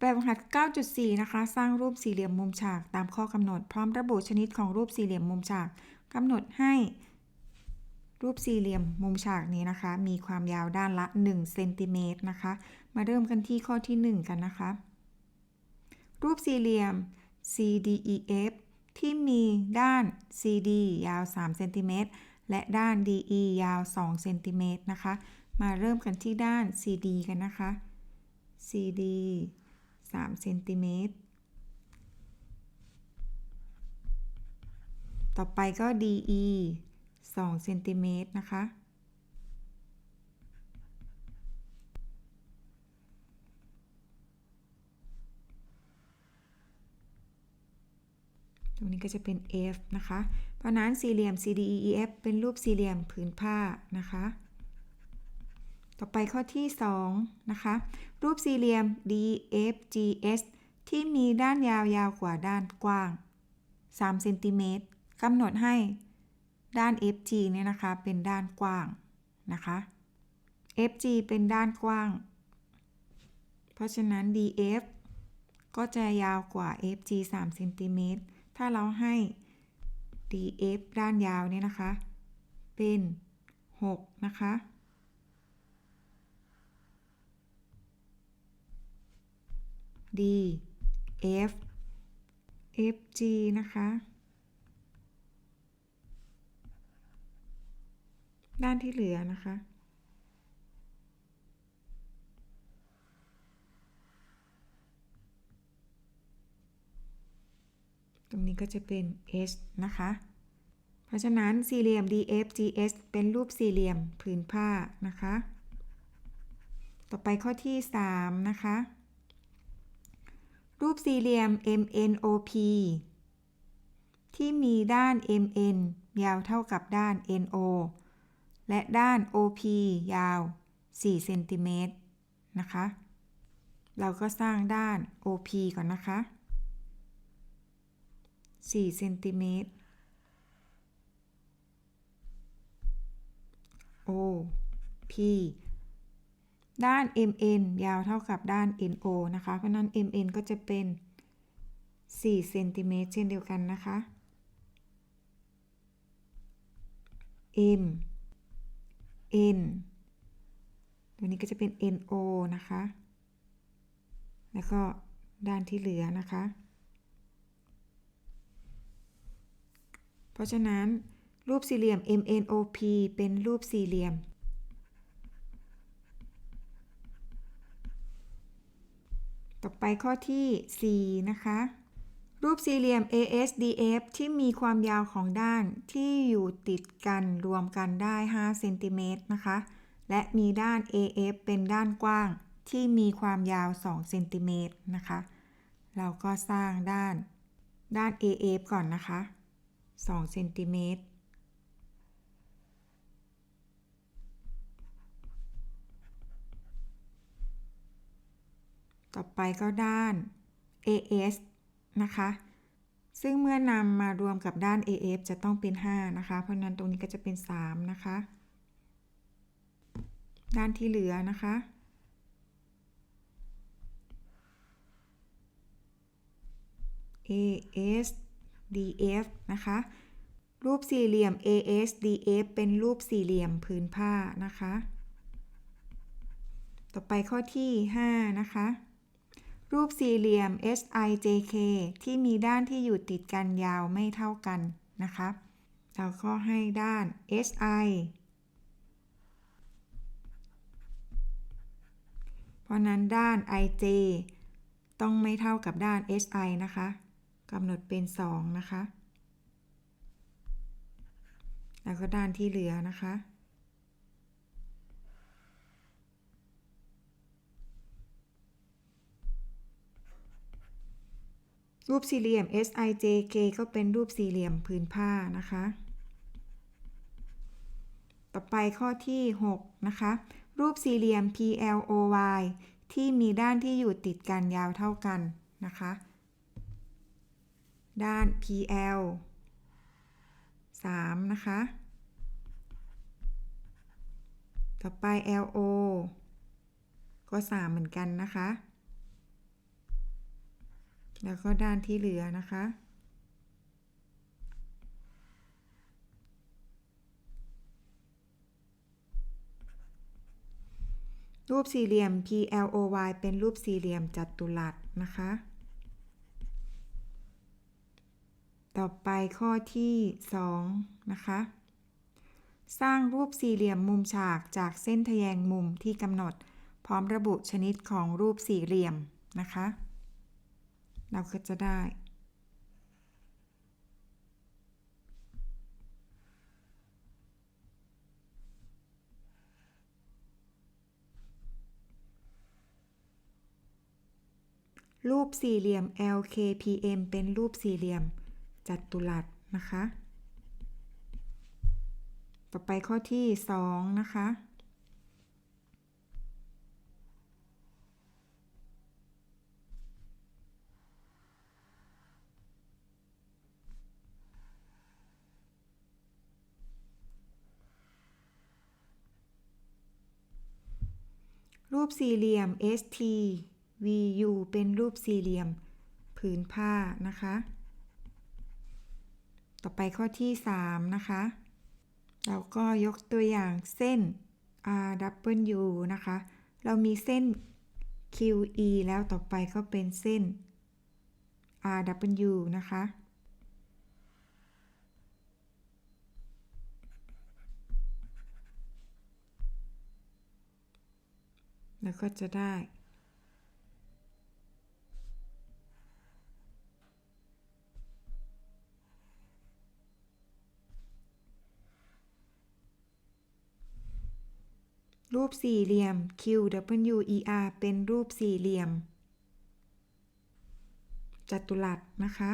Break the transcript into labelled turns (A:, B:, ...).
A: แบบฝึกหัด9.4 นะคะ สร้างรูปสี่เหลี่ยมมุมฉากตามข้อกำหนด พร้อมระบุชนิดของรูปสี่เหลี่ยมมุมฉากกำหนดให้ รูปสี่เหลี่ยมมุมฉากนี้นะคะ มีความยาวด้านละ1เซนติเมตรนะคะ มาเริ่มกันที่ข้อที่ 1 กันนะคะ รูปสี่เหลี่ยม CDEF ที่มีด้าน CD ยาว3เซนติเมตรและด้าน DE ยาว2เซนติเมตรนะคะ มาเริ่มกันที่ด้าน CD กันนะคะ CD 3เซนติเมตร ต่อไปก็ DE 2เซนติเมตรนะคะ ตรงนี้ก็จะเป็น F นะคะ เพราะนั้นสี่เหลี่ยม CDEF เป็นรูปสี่เหลี่ยมผืนผ้านะคะ ต่อไปข้อที่ 2 นะคะ รูปสี่เหลี่ยม DFGS ที่มีด้านยาวยาวกว่าด้านกว้าง 3 เซนติเมตรกำหนดให้ด้าน FG เนี่ยนะคะ เป็นด้านกว้างนะคะ FG เป็นด้านกว้าง เพราะฉะนั้น DF ก็จะยาวกว่า FG 3 เซนติเมตร ถ้าเราให้ DF ด้านยาวเนี่ยนะคะ เป็น 6 นะคะ D F F G นะคะ ด้านที่เหลือนะคะ ตรงนี้ก็จะเป็น H นะคะ เพราะฉะนั้นสี่เหลี่ยม DFGS เป็นรูปสี่เหลี่ยมผืนผ้านะคะ ต่อไปข้อที่ 3 นะคะ รูปสี่เหลี่ยม MNOP ที่มีด้าน MN ยาวเท่ากับด้าน NO และด้าน OP ยาว 4 เซนติเมตรนะคะ เราก็สร้างด้าน OP ก่อนนะคะ 4 เซนติเมตร OP ด้าน MN ยาวเท่ากับด้าน NO นะคะ เพราะนั้น MN ก็จะเป็น4เซนติเมตรเช่นเดียวกันนะคะ M N ตัวนี้ก็จะเป็น NO นะคะ แล้วก็ด้านที่เหลือนะคะ เพราะฉะนั้นรูปสี่เหลี่ยม MNOP เป็นรูปสี่เหลี่ยม ต่อไปข้อที่ 4 นะคะ รูปสี่เหลี่ยม ASDF ที่มีความยาวของด้านที่อยู่ติดกันรวมกันได้ 5 เซนติเมตรนะคะ และมีด้าน AF เป็นด้านกว้างที่มีความยาว 2 เซนติเมตรนะคะ เราก็สร้างด้านด้าน AF ก่อนนะคะ 2 เซนติเมตร ต่อไปก็ด้าน AS นะคะ ซึ่งเมื่อนำมารวมกับด้าน AF จะต้องเป็น 5 นะคะ เพราะนั้นตรงนี้ก็จะเป็น 3 นะคะ ด้านที่เหลือนะคะ AS DF นะคะ รูปสี่เหลี่ยม ASDF เป็นรูปสี่เหลี่ยมผืนผ้านะคะ ต่อไปข้อที่ 5 นะคะ รูปสี่เหลี่ยม SIJK ที่มีด้านที่อยู่ติดกันยาวไม่เท่ากันนะคะเราก็ให้ด้าน SI เพราะนั้นด้าน IJ ต้องไม่เท่ากับด้าน SI นะคะกำหนดเป็น 2 นะคะ แล้วก็ด้านที่เหลือนะคะ รูปสี่เหลี่ยม SIJK ก็เป็นรูปสี่เหลี่ยมผืนผ้านะคะ ต่อไปข้อที่ 6 นะคะ รูปสี่เหลี่ยม PLOY ที่มีด้านที่อยู่ติดกันยาวเท่ากันนะคะ ด้าน PL 3 นะคะ ต่อไป LO ก็ 3 เหมือนกันนะคะ แล้วก็ด้านที่เหลือนะคะ รูปสี่เหลี่ยม PLOY เป็นรูปสี่เหลี่ยมจัตุรัสนะคะ ต่อไปข้อที่ 2 นะคะ สร้างรูปสี่เหลี่ยมมุมฉากจากเส้นทแยงมุมที่กำหนด พร้อมระบุชนิดของรูปสี่เหลี่ยมนะคะ เราก็จะได้ รูปสี่เหลี่ยม LKPM เป็นรูปสี่เหลี่ยมจัตุรัสนะคะ ต่อไปข้อที่ 2 นะคะ รูปสี่เหลี่ยม STVU เป็นรูปสี่เหลี่ยม ผืนผ้านะคะ ต่อไปข้อที่ 3 นะคะ เราก็ยกตัวอย่างเส้น RW นะคะ เรามีเส้น QE แล้วต่อไปก็เป็นเส้น RW นะคะ ก็จะได้ รูปสี่เหลี่ยม QWER เป็นรูปสี่เหลี่ยม จัตุรัสนะคะ